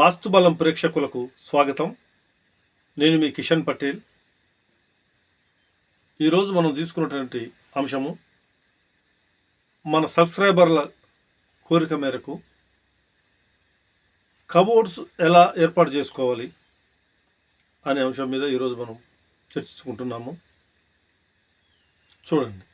వాస్తుబలం ప్రేక్షకులకు స్వాగతం. నేను మీ కిషన్ పటేల్. ఈరోజు మనం తీసుకున్నటువంటి అంశము మన సబ్స్క్రైబర్ల కోరిక మేరకు కబోర్డ్స్ ఎలా ఏర్పాటు చేసుకోవాలి అనే అంశం మీద ఈరోజు మనం చర్చించుకుంటున్నాము. చూడండి.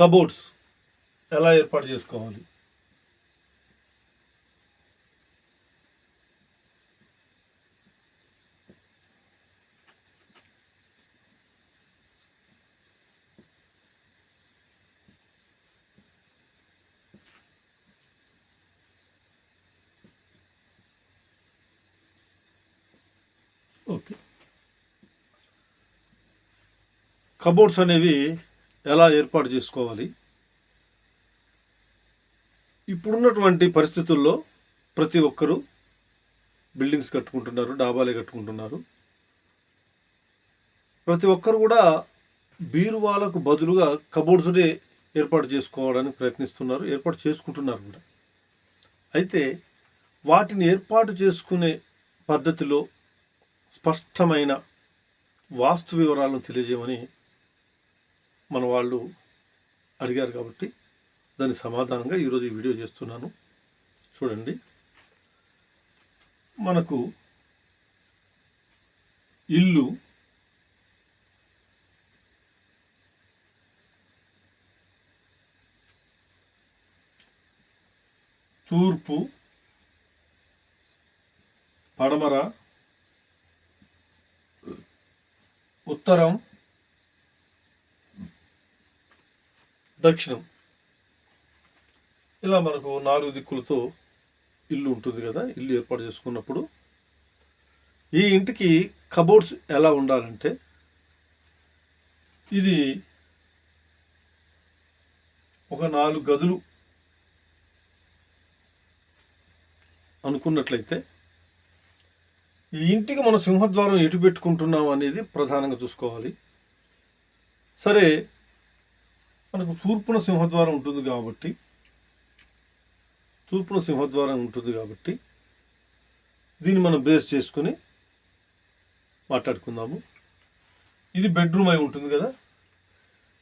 కబోర్డ్స్ ఎలా ఏర్పాటు చేసుకోవాలి? ఓకే. కబోర్డ్స్ అనేవి ఎలా ఏర్పాటు చేసుకోవాలి? ఇప్పుడున్నటువంటి పరిస్థితుల్లో ప్రతి ఒక్కరూ బిల్డింగ్స్ కట్టుకుంటున్నారు డాబాలే కట్టుకుంటున్నారు. ప్రతి ఒక్కరు కూడా బీరువాలకు బదులుగా కబోర్డ్స్నే ఏర్పాటు చేసుకోవడానికి ప్రయత్నిస్తున్నారు ఏర్పాటు చేసుకుంటున్నారు కూడా. అయితే వాటిని ఏర్పాటు చేసుకునే పద్ధతిలో స్పష్టమైన వాస్తు వివరాలను తెలియజేయమని మన వాళ్ళు అడిగారు కాబట్టి దాని సమాధానంగా ఈరోజు ఈ వీడియో చేస్తున్నాను. చూడండి. మనకు ఇల్లు తూర్పు పడమర ఉత్తరం దక్షిణం. ఇలా మనకు నాలుగు దిక్కులతో ఇల్లు ఉంటుంది కదా ఇల్లు ఏర్పాటు చేసుకున్నప్పుడు. ఈ ఇంటికి కబోర్డ్స్ ఎలా ఉండాలంటే ఇది ఒక నాలుగు గదులు అనుకున్నట్లయితే ఈ ఇంటికి మన సింహద్వారం ఎటు పెట్టుకుంటున్నాం అనేది ప్రధానంగా చూసుకోవాలి. సరే మనకు తూర్పున సింహద్వారం ఉంటుంది కాబట్టి తూర్పున సింహద్వారం ఉంటుంది కాబట్టి దీన్ని మనం బేస్ చేసుకుని మాట్లాడుకుందాము. ఇది బెడ్రూమ్ అయి ఉంటుంది కదా.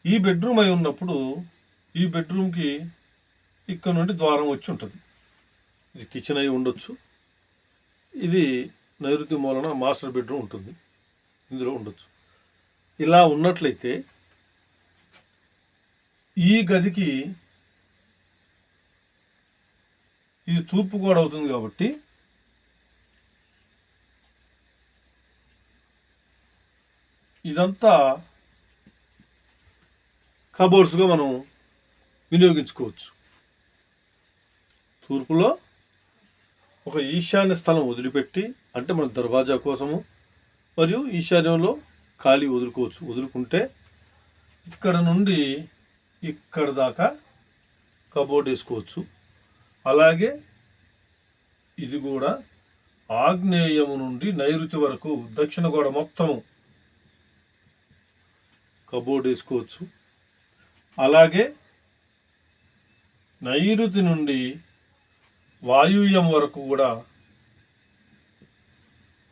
ఈ బెడ్రూమ్ అయి ఉన్నప్పుడు ఈ బెడ్రూమ్కి ఇక్కడ నుండి ద్వారం వచ్చి ఉంటుంది. ఇది కిచెన్ అయి ఉండొచ్చు. ఇది నైరుతి మూలన మాస్టర్ బెడ్రూమ్ ఉంటుంది. ఇందులో ఉండొచ్చు. ఇలా ఉన్నట్లయితే ఈ గదికి ఇది తూర్పు కూడా అవుతుంది కాబట్టి ఇదంతా కబోర్డ్స్గా మనం వినియోగించుకోవచ్చు. తూర్పులో ఒక ఈశాన్య స్థలం వదిలిపెట్టి అంటే మన దర్వాజా కోసము మరియు ఈశాన్యంలో ఖాళీ వదులుకోవచ్చు. వదులుకుంటే ఇక్కడ నుండి ఇక్కడ దాకా కబోర్డ్ వేసుకోవచ్చు. అలాగే ఇది కూడా ఆగ్నేయము నుండి నైరుతి వరకు దక్షిణ గోడ మొత్తము కబోర్డ్ వేసుకోవచ్చు. అలాగే నైరుతి నుండి వాయువ్యం వరకు కూడా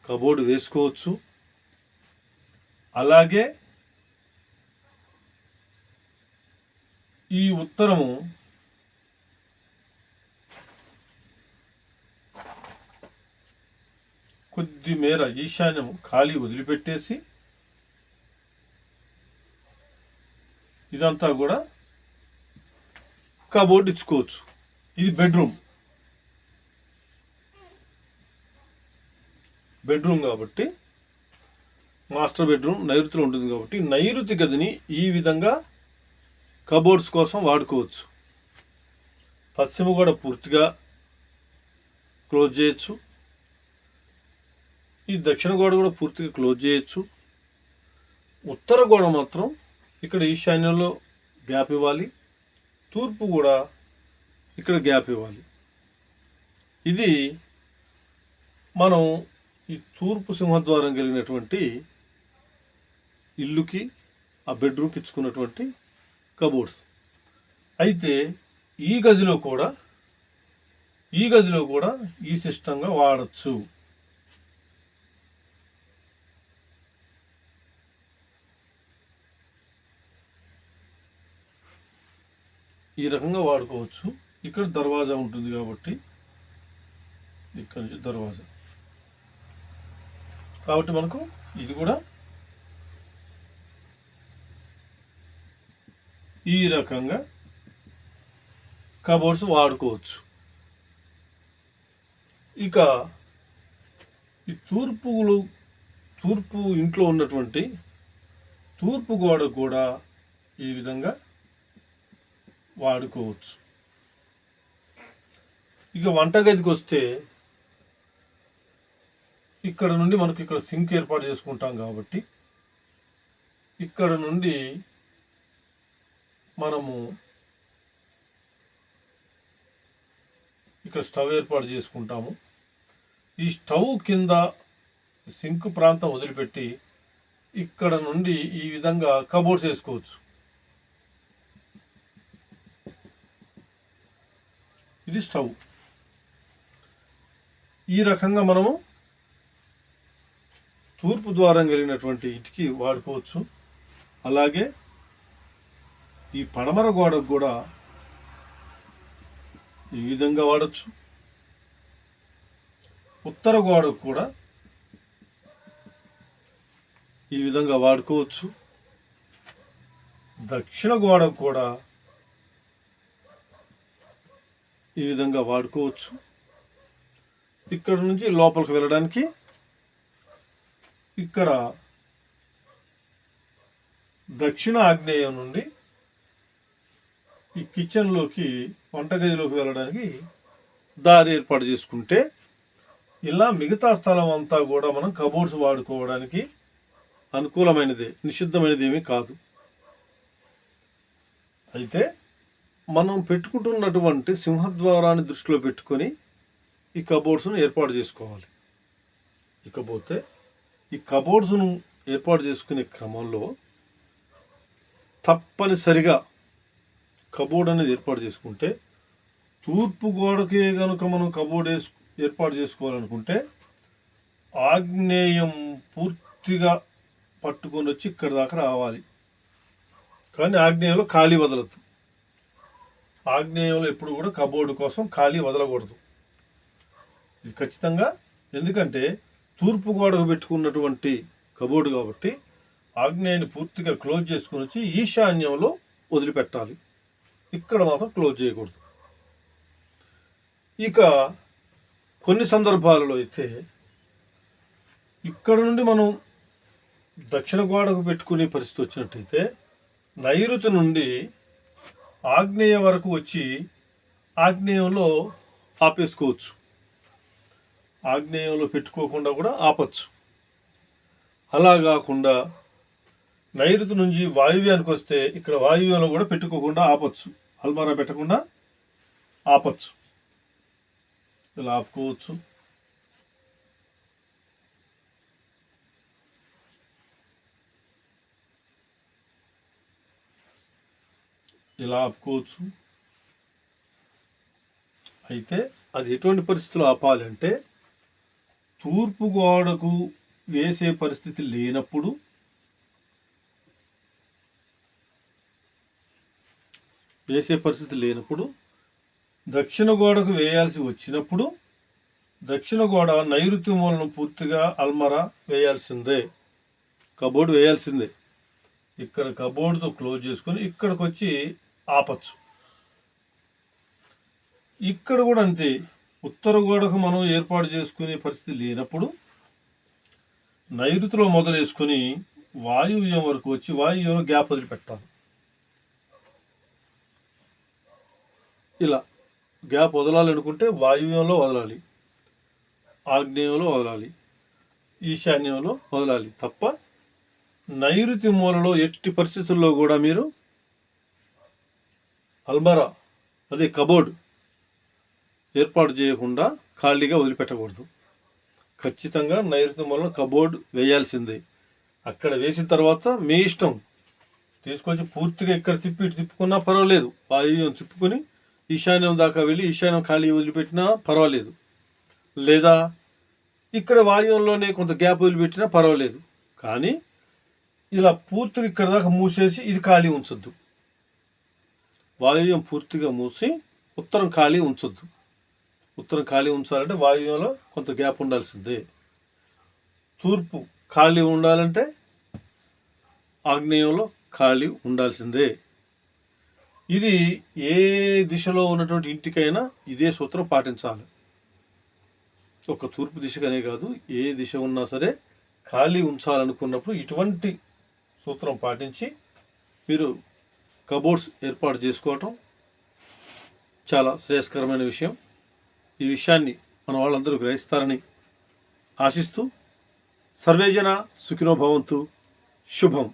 కబోర్డ్ వేసుకోవచ్చు. అలాగే ఈ ఉత్తరము కొద్ది మేర ఈశాన్యం ఖాళీ వదిలిపెట్టేసి ఇదంతా కూడా కబోర్డ్ ఇచ్చుకోవచ్చు. ఇది బెడ్రూమ్. బెడ్రూమ్ కాబట్టి మాస్టర్ బెడ్రూమ్ నైరుతిలో ఉంటుంది కాబట్టి నైరుతి గదిని ఈ విధంగా కబోర్డ్స్ కోసం వాడుకోవచ్చు. పశ్చిమ గోడ పూర్తిగా క్లోజ్ చేయొచ్చు. ఈ దక్షిణ గోడ కూడా పూర్తిగా క్లోజ్ చేయొచ్చు. ఉత్తర గోడ మాత్రం ఇక్కడ ఈశాన్యంలో గ్యాప్ ఇవ్వాలి. తూర్పు కూడా ఇక్కడ గ్యాప్ ఇవ్వాలి. ఇది మనం ఈ తూర్పు సింహద్వారం కలిగినటువంటి ఇల్లుకి ఆ బెడ్రూమ్కి ఇచ్చుకున్నటువంటి కబోర్డ్స్. అయితే ఈ గదిలో కూడా ఈ గదిలో కూడా ఈ సిస్టంగా వాడచ్చు. ఈ రకంగా వాడుకోవచ్చు. ఇక్కడ దర్వాజా ఉంటుంది కాబట్టి ఇక్కడ నుంచి దర్వాజా. కాబట్టి మనకు ఇది కూడా ఈ రకంగా కబోర్డ్స్ వాడుకోవచ్చు. ఇక ఈ తూర్పులు తూర్పు ఇంట్లో ఉన్నటువంటి తూర్పు గోడ కూడా ఈ విధంగా వాడుకోవచ్చు. ఇక వంటగదికి వస్తే ఇక్కడ నుండి మనకు ఇక్కడ సింక్ ఏర్పాటు చేసుకుంటాం కాబట్టి ఇక్కడ నుండి మనము ఇక్కడ స్టవ్ ఏర్పాటు చేసుకుంటాము. ఈ స్టవ్ కింద సింక్ ప్రాంతం వదిలిపెట్టి ఇక్కడ నుండి ఈ విధంగా కబోర్డ్స్ వేసుకోవచ్చు. ఇది స్టవ్. ఈ రకంగా మనము తూర్పు ద్వారం కలిగినటువంటి ఇంటికి వాడుకోవచ్చు. అలాగే ఈ పడమర గోడకు కూడా ఈ విధంగా వాడచ్చు. ఉత్తర గోడకు కూడా ఈ విధంగా వాడుకోవచ్చు. దక్షిణ గోడకు కూడా ఈ విధంగా వాడుకోవచ్చు. ఇక్కడ నుంచి లోపలికి వెళ్ళడానికి ఇక్కడ దక్షిణ ఆగ్నేయం నుండి ఈ కిచెన్లోకి వంటగదిలోకి వెళ్ళడానికి దారి ఏర్పాటు చేసుకుంటే ఇలా మిగతా స్థలం అంతా కూడా మనం కబోర్డ్స్ వాడుకోవడానికి అనుకూలమైనదే నిషిద్ధమైనది ఏమీ కాదు. అయితే మనం పెట్టుకుంటున్నటువంటి సింహద్వారాన్ని దృష్టిలో పెట్టుకొని ఈ కబోర్డ్స్ను ఏర్పాటు చేసుకోవాలి. ఇకపోతే ఈ కబోర్డ్స్ను ఏర్పాటు చేసుకునే క్రమంలో తప్పనిసరిగా కబోర్డ్ అనేది ఏర్పాటు చేసుకుంటే తూర్పు గోడకే కనుక మనం కబోర్డ్ ఏర్పాటు చేసుకోవాలనుకుంటే ఆగ్నేయం పూర్తిగా పట్టుకొని వచ్చి ఇక్కడ దాకా రావాలి. కానీ ఆగ్నేయంలో ఖాళీ వదలద్దు. ఆగ్నేయంలో ఎప్పుడు కూడా కబోర్డు కోసం ఖాళీ వదలకూడదు. ఇది ఖచ్చితంగా ఎందుకంటే తూర్పు గోడకు పెట్టుకున్నటువంటి కబోర్డు కాబట్టి ఆగ్నేయాన్ని పూర్తిగా క్లోజ్ చేసుకుని వచ్చి ఈశాన్యంలో వదిలిపెట్టాలి. ఇక్కడ మాత్రం క్లోజ్ చేయకూడదు. ఇక కొన్ని సందర్భాలలో అయితే ఇక్కడ నుండి మనం దక్షిణ గోడకు పెట్టుకునే పరిస్థితి వచ్చినట్టయితే నైరుతి నుండి ఆగ్నేయ వరకు వచ్చి ఆగ్నేయంలో ఆపేసుకోవచ్చు. ఆగ్నేయంలో పెట్టుకోకుండా కూడా ఆపచ్చు. అలా కాకుండా నైరుతి నుంచి వాయువ్యానికి వస్తే ఇక్కడ వాయువ్యంలో కూడా పెట్టుకోకుండా ఆపచ్చు. అల్మారా పెట్టకుండా ఆపచ్చు. ఇలా ఆపుకోవచ్చు. ఇలా ఆపుకోవచ్చు. అయితే అది ఎటువంటి పరిస్థితులు ఆపాలంటే తూర్పు గోడకు వేసే పరిస్థితి లేనప్పుడు వేసే పరిస్థితి లేనప్పుడు దక్షిణ గోడకు వేయాల్సి వచ్చినప్పుడు దక్షిణ గోడ నైరుతి మూలను పూర్తిగా అల్మరా వేయాల్సిందే. కబోర్డ్ వేయాల్సిందే. ఇక్కడ కబోర్డ్తో క్లోజ్ చేసుకొని ఇక్కడికి వచ్చి ఆపచ్చు. ఇక్కడ కూడా అంతే. ఉత్తర గోడకు మనం ఏర్పాటు చేసుకునే పరిస్థితి లేనప్పుడు నైరుతిలో మొదలేసుకొని వాయువ్యం వరకు వచ్చి వాయువ్యంలో గ్యాప్ వదిలిపెట్టాలి. ఇలా గ్యాప్ వదలాలనుకుంటే వాయువ్యంలో వదలాలి ఆగ్నేయంలో వదలాలి ఈశాన్యంలో వదలాలి తప్ప నైరుతి మూలలో ఎట్టి పరిస్థితుల్లో కూడా మీరు అల్మరా అదే కబోర్డ్ ఏర్పాటు చేయకుండా ఖాళీగా వదిలిపెట్టకూడదు. ఖచ్చితంగా నైరుతి మూలలో కబోర్డ్ వేయాల్సిందే. అక్కడ వేసిన తర్వాత మీ ఇష్టం. తీసుకొచ్చి పూర్తిగా ఇక్కడ తిప్పి ఇటు తిప్పుకున్నా పర్వాలేదు. వాయువ్యం తిప్పుకొని ఈశాన్యం దాకా వెళ్ళి ఈశాన్యం ఖాళీ వదిలిపెట్టినా పర్వాలేదు. లేదా ఇక్కడ వాయువంలోనే కొంత గ్యాప్ వదిలిపెట్టినా పర్వాలేదు. కానీ ఇలా పూర్తిగా ఇక్కడ దాకా మూసేసి ఇది ఖాళీ ఉంచొద్దు. వాయువ్యం పూర్తిగా మూసి ఉత్తరం ఖాళీ ఉంచొద్దు. ఉత్తరం ఖాళీ ఉంచాలంటే వాయువ్యంలో కొంత గ్యాప్ ఉండాల్సిందే. తూర్పు ఖాళీ ఉండాలంటే ఆగ్నేయంలో ఖాళీ ఉండాల్సిందే. ఇది ఏ దిశలో ఉన్నటువంటి ఇంటికైనా ఇదే సూత్రం పాటించాలి. ఒక తూర్పు దిశకనే కాదు ఏ దిశ ఉన్నా సరే ఖాళీ ఉంచాలనుకున్నప్పుడు ఇటువంటి సూత్రం పాటించి మీరు కబోర్డ్స్ ఏర్పాటు చేసుకోవటం చాలా శ్రేయస్కరమైన విషయం. ఈ విషయాన్ని మన వాళ్ళందరూ గ్రహిస్తారని ఆశిస్తూ సర్వేజన సుఖినోభవంతు శుభం.